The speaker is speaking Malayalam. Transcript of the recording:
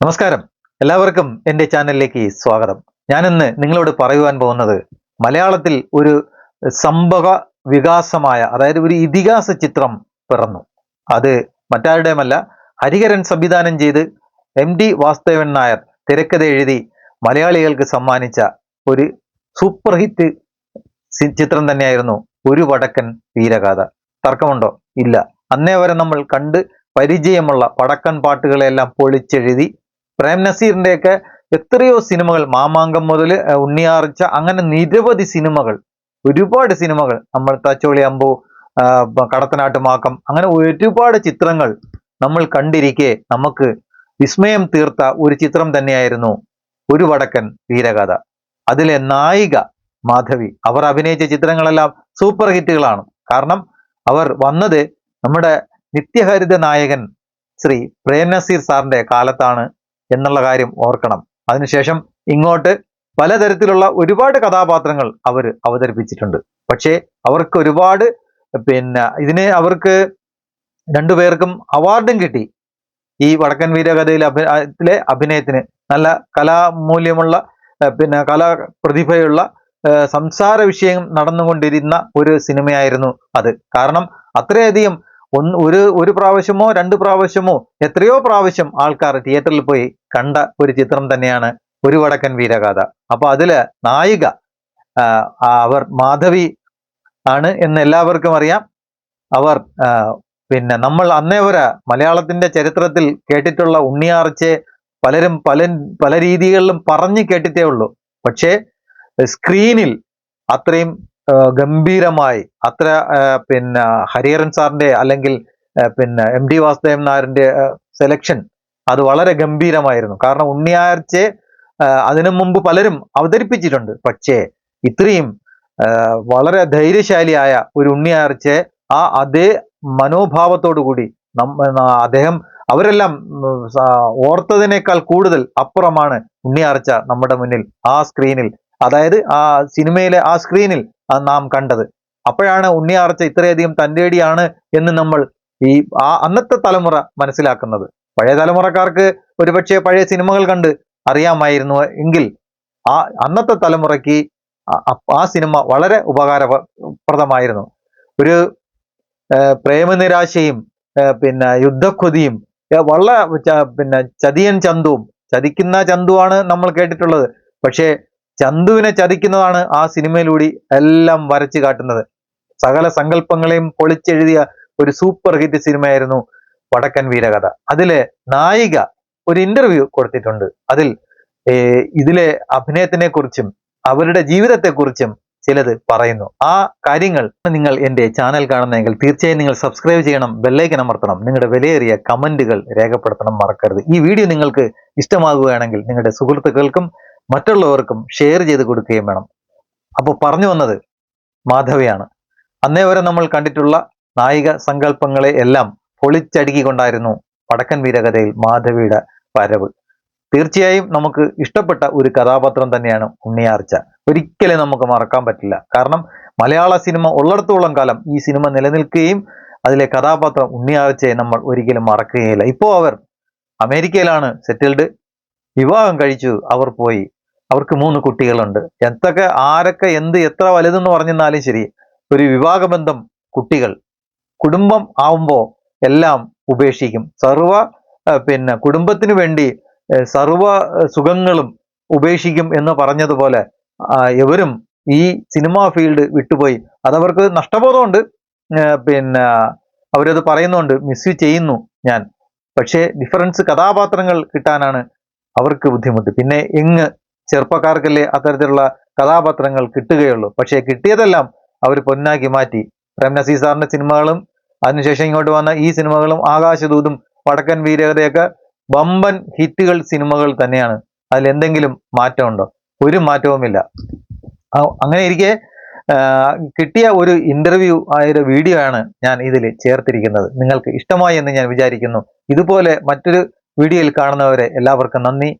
നമസ്കാരം. എല്ലാവർക്കും എന്റെ ചാനലിലേക്ക് സ്വാഗതം. ഞാനിന്ന് നിങ്ങളോട് പറയുവാൻ പോകുന്നത് മലയാളത്തിൽ ഒരു സംഭവ വികാസമായ അതായത് ഒരു ഇതിഹാസ ചിത്രം പിറന്നു. അത് മറ്റാരുടെയുമല്ല ഹരിഹരൻ സംവിധാനം ചെയ്ത് എം ഡി വാസുദേവൻ നായർ തിരക്കഥ എഴുതി മലയാളികൾക്ക് സമ്മാനിച്ച ഒരു സൂപ്പർ ഹിറ്റ് ചിത്രം തന്നെയായിരുന്നു ഒരു വടക്കൻ വീരഗാഥ. തർക്കമുണ്ടോ? ഇല്ല. അന്നേ വരെ നമ്മൾ കണ്ട് പരിചയമുള്ള വടക്കൻ പാട്ടുകളെല്ലാം പൊളിച്ചെഴുതി പ്രേം നസീറിന്റെയൊക്കെ എത്രയോ സിനിമകൾ മാമാങ്കം മുതൽ ഉണ്ണിയാർച്ച അങ്ങനെ നിരവധി സിനിമകൾ ഒരുപാട് സിനിമകൾ നമ്മൾ തച്ചോളി അമ്പു കടത്തനാട്ടുമാക്കം മാക്കം അങ്ങനെ ഒരുപാട് ചിത്രങ്ങൾ നമ്മൾ കണ്ടിരിക്കെ നമുക്ക് വിസ്മയം തീർത്ത ഒരു ചിത്രം തന്നെയായിരുന്നു ഒരു വടക്കൻ വീരകഥ അതിലെ നായിക മാധവി അവർ അഭിനയിച്ച ചിത്രങ്ങളെല്ലാം സൂപ്പർ ഹിറ്റുകളാണ്. കാരണം അവർ വന്നത് നമ്മുടെ നിത്യഹരിത നായകൻ ശ്രീ പ്രേം നസീർ സാറിന്റെ കാലത്താണ്. എന്നുള്ള കാര്യം ഓർക്കണം. അതിനുശേഷം ഇങ്ങോട്ട് പലതരത്തിലുള്ള ഒരുപാട് കഥാപാത്രങ്ങൾ അവർ അവതരിപ്പിച്ചിട്ടുണ്ട്. പക്ഷേ അവർക്ക് ഒരുപാട് പിന്നെ ഇതിനെ അവർക്ക് രണ്ടുപേർക്കും അവാർഡും കിട്ടി. ഈ വടക്കൻ വീരകഥയിലെ അഭിനയത്തിലെ അഭിനയത്തിന് നല്ല കലാമൂല്യമുള്ള പിന്നെ കലാ പ്രതിഭയുള്ള ഏർ സംസാര വിഷയം നടന്നുകൊണ്ടിരുന്ന ഒരു സിനിമയായിരുന്നു അത്. കാരണം അത്രയധികം ഒന്ന് ഒരു ഒരു പ്രാവശ്യമോ രണ്ട് പ്രാവശ്യമോ എത്രയോ പ്രാവശ്യം ആൾക്കാർ തിയേറ്ററിൽ പോയി കണ്ട ഒരു ചിത്രം തന്നെയാണ് ഒരു വടക്കൻ വീരഗാഥ. അപ്പൊ അതിൽ നായിക അവർ മാധവി ആണ് എന്ന് എല്ലാവർക്കും അറിയാം. അവർ പിന്നെ നമ്മൾ അന്നേ വരെ മലയാളത്തിന്റെ ചരിത്രത്തിൽ കേട്ടിട്ടുള്ള ഉണ്ണിയാർച്ചെ പലരും പല പല രീതികളിലും പറഞ്ഞു കേട്ടിട്ടേ ഉള്ളൂ. പക്ഷേ സ്ക്രീനിൽ അത്രയും ഗംഭീരമായി. അത്ര പിന്നെ ഹരിഹരൻ സാറിന്റെ അല്ലെങ്കിൽ പിന്നെ എം ഡി വാസുദേവൻ നായരുടെ സെലക്ഷൻ അത് വളരെ ഗംഭീരമായിരുന്നു. കാരണം ഉണ്ണിയാഴ്ച അതിനു മുമ്പ് പലരും അവതരിപ്പിച്ചിട്ടുണ്ട്. പക്ഷേ ഇത്രയും വളരെ ധൈര്യശാലിയായ ഒരു ഉണ്ണിയാഴ്ച ആ അതേ മനോഭാവത്തോടു കൂടി അദ്ദേഹം അവരെല്ലാം ഓർത്തതിനേക്കാൾ കൂടുതൽ അപ്പുറമാണ് ഉണ്ണിയാർച്ച നമ്മുടെ മുന്നിൽ ആ സ്ക്രീനിൽ അതായത് ആ സിനിമയിലെ ആ സ്ക്രീനിൽ നാം കണ്ടത്. അപ്പോഴാണ് ഉണ്ണിയാർച്ച ഇത്രയധികം തന്റെടിയാണ് എന്ന് നമ്മൾ ഈ ആ അന്നത്തെ തലമുറ മനസ്സിലാക്കുന്നത്. പഴയ തലമുറക്കാർക്ക് ഒരുപക്ഷെ പഴയ സിനിമകൾ കണ്ട് അറിയാമായിരുന്നു എങ്കിൽ ആ അന്നത്തെ തലമുറയ്ക്ക് ആ- സിനിമ വളരെ ഉപകാരപ്രദമായിരുന്നു. ഒരു പ്രേമനിരാശയും പിന്നെ യുദ്ധക്കൊതിയും വളരെ പിന്നെ ചതിയൻ ചന്തുവും ചതിക്കുന്ന ചന്തുവാണ് നമ്മൾ കേട്ടിട്ടുള്ളത്. പക്ഷേ ചന്തുവിനെ ചതിക്കുന്നതാണ് ആ സിനിമയിലൂടെ എല്ലാം വരച്ചു കാട്ടുന്നത്. സകല സങ്കല്പങ്ങളെയും പൊളിച്ചെഴുതിയ ഒരു സൂപ്പർ ഹിറ്റ് സിനിമയായിരുന്നു വടക്കൻ വീരകഥ. അതിലെ നായിക ഒരു ഇന്റർവ്യൂ കൊടുത്തിട്ടുണ്ട്. അതിൽ ഇതിലെ അഭിനയത്തിനെ കുറിച്ചും അവരുടെ ജീവിതത്തെക്കുറിച്ചും ചിലത് പറയുന്നു. ആ കാര്യങ്ങൾ നിങ്ങൾ എന്റെ ചാനൽ കാണുന്നെങ്കിൽ തീർച്ചയായും നിങ്ങൾ സബ്സ്ക്രൈബ് ചെയ്യണം ബെല്ലൈക്കൻ അമർത്തണം. നിങ്ങളുടെ വിലയേറിയ കമന്റുകൾ രേഖപ്പെടുത്തണം മറക്കരുത്. ഈ വീഡിയോ നിങ്ങൾക്ക് ഇഷ്ടമാകുകയാണെങ്കിൽ നിങ്ങളുടെ സുഹൃത്തുക്കൾക്കും മറ്റുള്ളവർക്കും ഷെയർ ചെയ്ത് കൊടുക്കുകയും വേണം. അപ്പോൾ പറഞ്ഞു വന്നത് മാധവിയാണ്. അന്നേ വരെ നമ്മൾ കണ്ടിട്ടുള്ള നായിക സങ്കല്പങ്ങളെ എല്ലാം പൊളിച്ചടുക്കിക്കൊണ്ടായിരുന്നു വടക്കൻ വീരകഥയിൽ മാധവിയുടെ വരവ്. തീർച്ചയായും നമുക്ക് ഇഷ്ടപ്പെട്ട ഒരു കഥാപാത്രം തന്നെയാണ് ഉണ്ണിയാർച്ച. ഒരിക്കലും നമുക്ക് മറക്കാൻ പറ്റില്ല. കാരണം മലയാള സിനിമ ഉള്ളിടത്തോളം കാലം ഈ സിനിമ നിലനിൽക്കുകയും അതിലെ കഥാപാത്രം ഉണ്ണിയാർച്ചയെ നമ്മൾ ഒരിക്കലും മറക്കുകയില്ല. ഇപ്പോൾ അവർ അമേരിക്കയിലാണ് സെറ്റിൽഡ്. വിവാഹം കഴിച്ചു. അവർ പോയി അവർക്ക് മൂന്ന് കുട്ടികളുണ്ട്. എന്തൊക്കെ ആരൊക്കെ എന്ത് എത്ര വലുതെന്ന് പറഞ്ഞെന്നാലും ശരി ഒരു വിവാഹബന്ധം കുട്ടികൾ കുടുംബം ആവുമ്പോൾ എല്ലാം ഉപേക്ഷിക്കും. സർവ പിന്നെ കുടുംബത്തിന് വേണ്ടി സർവ സുഖങ്ങളും ഉപേക്ഷിക്കും എന്ന് പറഞ്ഞതുപോലെ എവരും ഈ സിനിമാ ഫീൽഡ് വിട്ടുപോയി. അതവർക്ക് നഷ്ടബോധമുണ്ട്. പിന്നെ അവരത് പറയുന്നുണ്ട് മിസ് ചെയ്യുന്നു ഞാൻ. പക്ഷേ ഡിഫറൻസ് കഥാപാത്രങ്ങൾ കിട്ടാനാണ് അവർക്ക് ബുദ്ധിമുട്ട്. പിന്നെ എങ്ങ് ചെറുപ്പക്കാർക്കല്ലേ അത്തരത്തിലുള്ള കഥാപാത്രങ്ങൾ കിട്ടുകയുള്ളൂ. പക്ഷേ കിട്ടിയതെല്ലാം അവർ പൊന്നാക്കി മാറ്റി. പ്രേം നസീർ സാറിന്റെ സിനിമകളും അതിനുശേഷം ഇങ്ങോട്ട് വന്ന ഈ സിനിമകളും ആകാശദൂതും വടക്കൻ വീരകഥയൊക്കെ ബമ്പൻ ഹിറ്റുകൾ സിനിമകൾ തന്നെയാണ്. അതിൽ എന്തെങ്കിലും മാറ്റമുണ്ടോ? ഒരു മാറ്റവുമില്ല. അങ്ങനെ ഇരിക്കെ കിട്ടിയ ഒരു ഇന്റർവ്യൂ ആയ ഒരു വീഡിയോ ആണ് ഞാൻ ഇതിൽ ചേർത്തിരിക്കുന്നത്. നിങ്ങൾക്ക് ഇഷ്ടമായി എന്ന് ഞാൻ വിചാരിക്കുന്നു. ഇതുപോലെ മറ്റൊരു വീഡിയോയിൽ കാണുന്നവരെ എല്ലാവർക്കും നന്ദി.